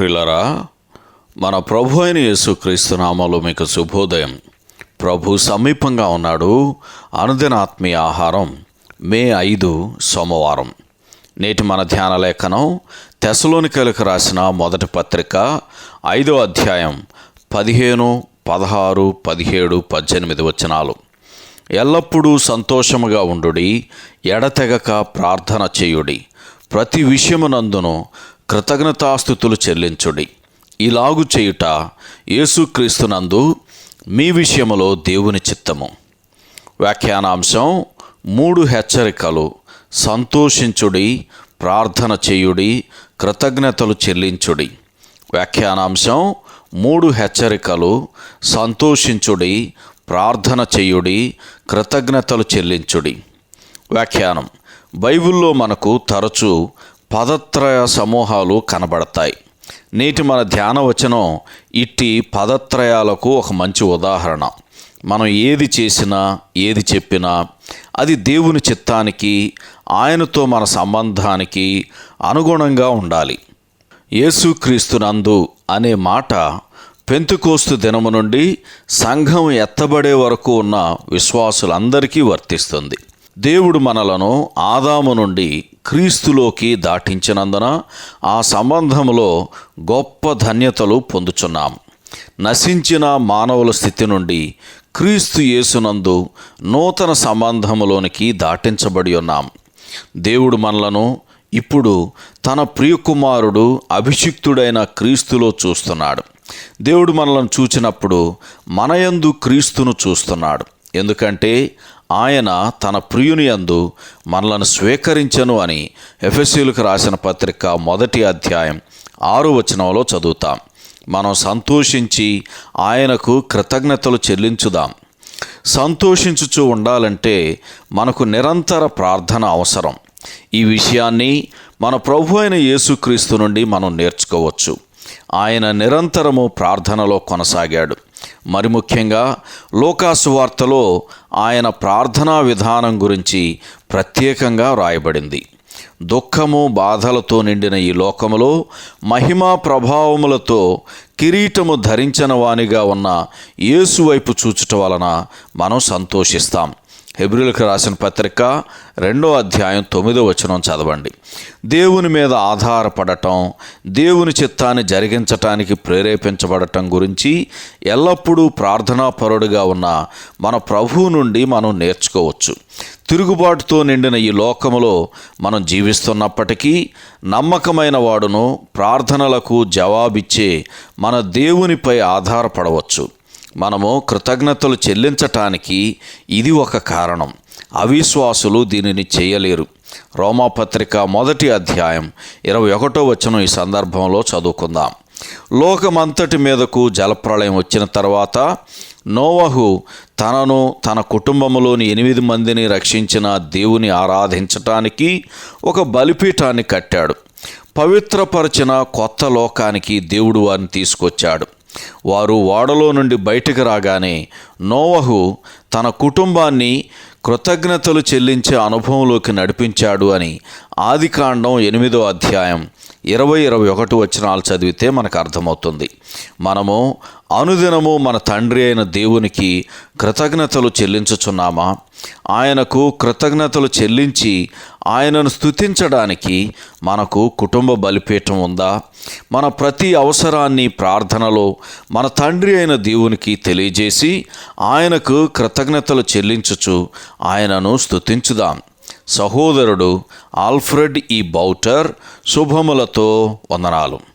ప్రిలరా మన ప్రభు అయిన యేసుక్రీస్తు నామంలో మీకు శుభోదయం. ప్రభు సమీపంగా ఉన్నాడు. అనుదిన ఆత్మీయ ఆహారం మే ఐదు సోమవారం. నేటి మన ధ్యాన లేఖనం తెసలోనికలకు రాసిన మొదటి పత్రిక ఐదో అధ్యాయం పదిహేను పదహారు పదిహేడు పద్దెనిమిది వచనాలు. ఎల్లప్పుడూ సంతోషముగా ఉండుడి ఎడతెగక ప్రార్థన చేయుడి. ప్రతి విషయమునందును కృతజ్ఞతాస్థుతులు చెల్లించుడి. ఇలాగు చేయుట యేసుక్రీస్తునందు మీ విషయములో దేవుని చిత్తము. వ్యాఖ్యానాంశం మూడు హెచ్చరికలు. సంతోషించుడి ప్రార్థన చేయుడి కృతజ్ఞతలు చెల్లించుడి. వ్యాఖ్యానాంశం మూడు హెచ్చరికలు. సంతోషించుడి ప్రార్థన చేయుడి కృతజ్ఞతలు చెల్లించుడి. వ్యాఖ్యానం బైబిల్లో మనకు తరచూ పదత్రయ సమూహాలు కనబడతాయి. నేటి మన ధ్యాన వచనం ఇట్టి పదత్రయాలకు ఒక మంచి ఉదాహరణ. మనం ఏది చేసినా ఏది చెప్పినా అది దేవుని చిత్తానికి ఆయనతో మన సంబంధానికి అనుగుణంగా ఉండాలి. యేసుక్రీస్తునందు అనే మాట పెంతుకోస్తు దినము నుండి సంఘం ఎత్తబడే వరకు ఉన్న విశ్వాసులందరికీ వర్తిస్తుంది. దేవుడు మనలను ఆదాము నుండి క్రీస్తులోకి దాటించినందున ఆ సంబంధంలో గొప్ప ధన్యతలు పొందుచున్నాం. నశించిన మానవుల స్థితి నుండి క్రీస్తు యేసునందు నూతన సంబంధములోనికి దాటించబడి ఉన్నాం. దేవుడు మనలను ఇప్పుడు తన ప్రియకుమారుడు అభిషిక్తుడైన క్రీస్తులో చూస్తున్నాడు. దేవుడు మనలను చూచినప్పుడు మనయందు క్రీస్తును చూస్తున్నాడు. ఎందుకంటే ఆయన తన ప్రియుని యందు మనలను స్వీకరించను అని ఎఫ్ఎస్యులకు రాసిన పత్రిక మొదటి అధ్యాయం ఆరు వచనంలో చదువుతాం. మనం సంతోషించి ఆయనకు కృతజ్ఞతలు చెల్లించుదాం. సంతోషించుచూ ఉండాలంటే మనకు నిరంతర ప్రార్థన అవసరం. ఈ విషయాన్ని మన ప్రభు అయిన యేసుక్రీస్తు నుండి మనం నేర్చుకోవచ్చు. ఆయన నిరంతరము ప్రార్థనలో కొనసాగాడు. మరి ముఖ్యంగా లోకాసు వార్తలో ఆయన ప్రార్థనా విధానం గురించి ప్రత్యేకంగా వ్రాయబడింది. దుఃఖము బాధలతో నిండిన ఈ లోకములో మహిమా ప్రభావములతో కిరీటము ధరించిన వానిగా ఉన్న యేసు వైపు చూచుట వలన మనం సంతోషిస్తాం. హెబ్రిలకు రాసిన పత్రిక రెండో అధ్యాయం తొమ్మిదో వచనం చదవండి. దేవుని మీద ఆధారపడటం దేవుని చిత్తాన్ని జరిగించటానికి ప్రేరేపించబడటం గురించి ఎల్లప్పుడూ ప్రార్థనాపరుడుగా ఉన్న మన ప్రభువు నుండి మనం నేర్చుకోవచ్చు. తిరుగుబాటుతో నిండిన ఈ లోకములో మనం జీవిస్తున్నప్పటికీ నమ్మకమైన వాడును ప్రార్థనలకు జవాబిచ్చే మన దేవునిపై ఆధారపడవచ్చు. మనము కృతజ్ఞతలు చెల్లించటానికి ఇది ఒక కారణం. అవిశ్వాసులు దీనిని చేయలేరు. రోమాపత్రిక మొదటి అధ్యాయం ఇరవై ఒకటో వచనం ఈ సందర్భంలో చదువుకుందాం. లోకమంతటి మీదకు జలప్రళయం వచ్చిన తర్వాత నోవహు తనను తన కుటుంబంలోని ఎనిమిది మందిని రక్షించిన దేవుని ఆరాధించటానికి ఒక బలిపీఠాన్ని కట్టాడు. పవిత్రపరిచిన కొత్త లోకానికి దేవుడు వారిని తీసుకొచ్చాడు. వారు ఓడలో నుండి బయటకు రాగానే నోవహు తన కుటుంబాన్ని కృతజ్ఞతలు చెల్లించే అనుభవంలోకి నడిపించాడు అని ఆదికాండం ఎనిమిదో అధ్యాయం ఇరవై ఇరవై ఒకటి వచనాలు చదివితే మనకు అర్థమవుతుంది. మనము అనుదినము మన తండ్రి అయిన దేవునికి కృతజ్ఞతలు చెల్లించుచున్నామా? ఆయనకు కృతజ్ఞతలు చెల్లించి ఆయనను స్థుతించడానికి మనకు కుటుంబ బలిపీఠం ఉందా? మన ప్రతి అవసరాన్ని ప్రార్థనలో మన తండ్రి అయిన దేవునికి తెలియజేసి ఆయనకు కృతజ్ఞతలు చెల్లించుచు ఆయనను స్థుతించుదాం సహోదరుడు ఆల్ఫ్రెడ్ ఈ బౌటర్ శుభములతో వందనాలు.